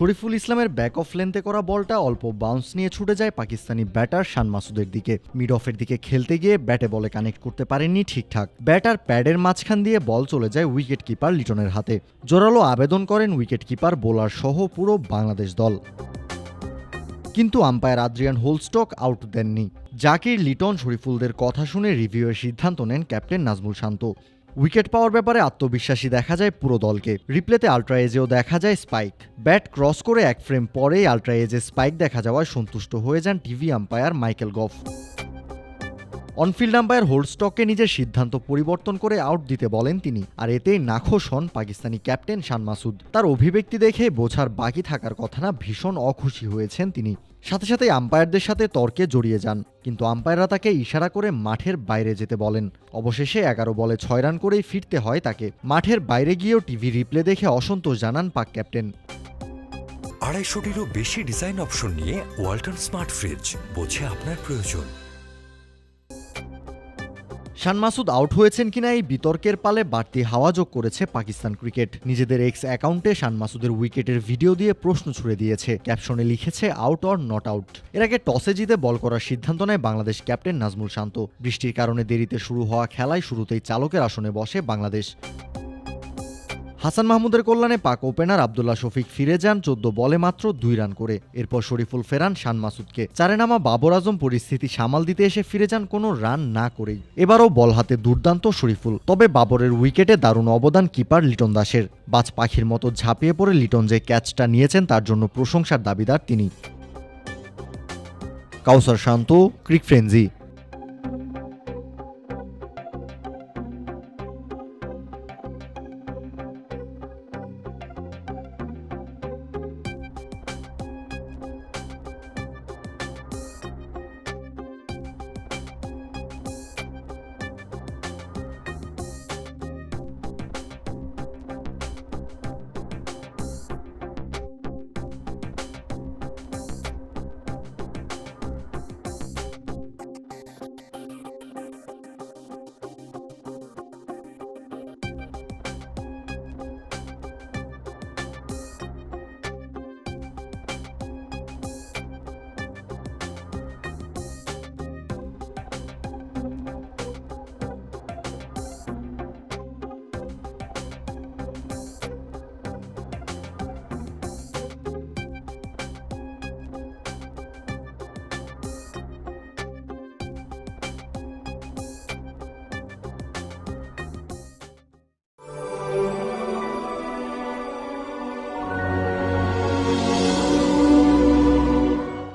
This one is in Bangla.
শরীফুল ইসলামের ব্যাক অফ লেন্থে করা বলটা অল্প বাউন্স নিয়ে ছুটে যায় পাকিস্তানি ব্যাটার শান মাসুদের দিকে। মিড অফের দিকে খেলতে গিয়ে ব্যাটে বলে কানেক্ট করতে পারেননি ঠিকঠাক। ব্যাটার প্যাডের মাঝখান দিয়ে বল চলে যায় উইকেট কিপার লিটনের হাতে। জোরালো আবেদন করেন উইকেট কিপার বোলার সহ পুরো বাংলাদেশ দল। কিন্তু আম্পায়ার আদ্রিয়ান হোলস্টক আউট দেননি। জাকির লিটন শরীফুলদের কথা শুনে রিভিউয়ের সিদ্ধান্ত নেন ক্যাপ্টেন নাজমুল শান্ত। উইকেট পাওয়ার ব্যাপারে আত্মবিশ্বাসী দেখা যায় পুরো দলকে। রিপ্লেতে আলট্রা এজেও দেখা যায় স্পাইক। ব্যাট ক্রস করে এক ফ্রেম পরেই আলট্রা এজে স্পাইক দেখা যাওয়ায় সন্তুষ্ট হয়ে যান TV umpire Michael Gough. On field umpire হোলস্টককে নিজের সিদ্ধান্ত পরিবর্তন করে আউট দিতে বলেন তিনি, আর এতেই নাখোশ হন পাকিস্তানি ক্যাপ্টেন শান মাসুদ। তার অভিব্যক্তি দেখে বোঝার বাকি থাকার কথা না, ভীষণ অখুশি হয়েছেন তিনি। সাথে সাথে আম্পায়ারদের সাথে তর্কে জড়িয়ে যান, কিন্তু আম্পায়াররা তাকে ইশারা করে মাঠের বাইরে যেতে বলেন। অবশেষে এগারো বলে ছয় রান করেই ফিরতে হয় তাকে। মাঠের বাইরে গিয়েও টিভি রিপ্লে দেখে অসন্তোষ জানান পাক ক্যাপ্টেন। আড়াইশোটিরও বেশি ডিজাইন অপশন নিয়ে ওয়ালটন স্মার্ট ফ্রিজ, বোঝে আপনার প্রয়োজন। শান মাসুদ আউট হয়েছেন কিনা এই বিতর্কের পালে বাড়তি হাওয়া যোগ করেছে পাকিস্তান ক্রিকেট। নিজেদের এক্স অ্যাকাউন্টে শান মাসুদের উইকেটের ভিডিও দিয়ে প্রশ্ন ছুড়ে দিয়েছে। ক্যাপশনে লিখেছে, আউট অর নট আউট এর আগে টসে জিতে বল করার সিদ্ধান্ত নেয় বাংলাদেশ ক্যাপ্টেন নাজমুল শান্ত। বৃষ্টির কারণে দেরিতে শুরু হওয়া খেলায় শুরুতেই চালকের আসনে বসে বাংলাদেশ। হাসান মাহমুদের কল্যাণে পাক ওপেনার আবদুল্লাহ শফিক ফিরে যান চোদ্দ বলে মাত্র দুই রান করে। এরপর শরীফুল ফেরান, শান মাসুদকে চারে নামা বাবর আজম পরিস্থিতি সামাল দিতে এসে ফিরে যান কোনো রান না করেই। এবারও বল হাতে দুর্দান্ত শরীফুল, তবে বাবরের উইকেটে দারুণ অবদান কিপার লিটন দাসের। বাজ পাখির মতো ঝাঁপিয়ে পড়ে লিটন যে ক্যাচটা নিয়েছেন তার জন্য প্রশংসার দাবিদার তিনি। কাউসার শান্ত, ক্রিক ফ্রেঞ্জি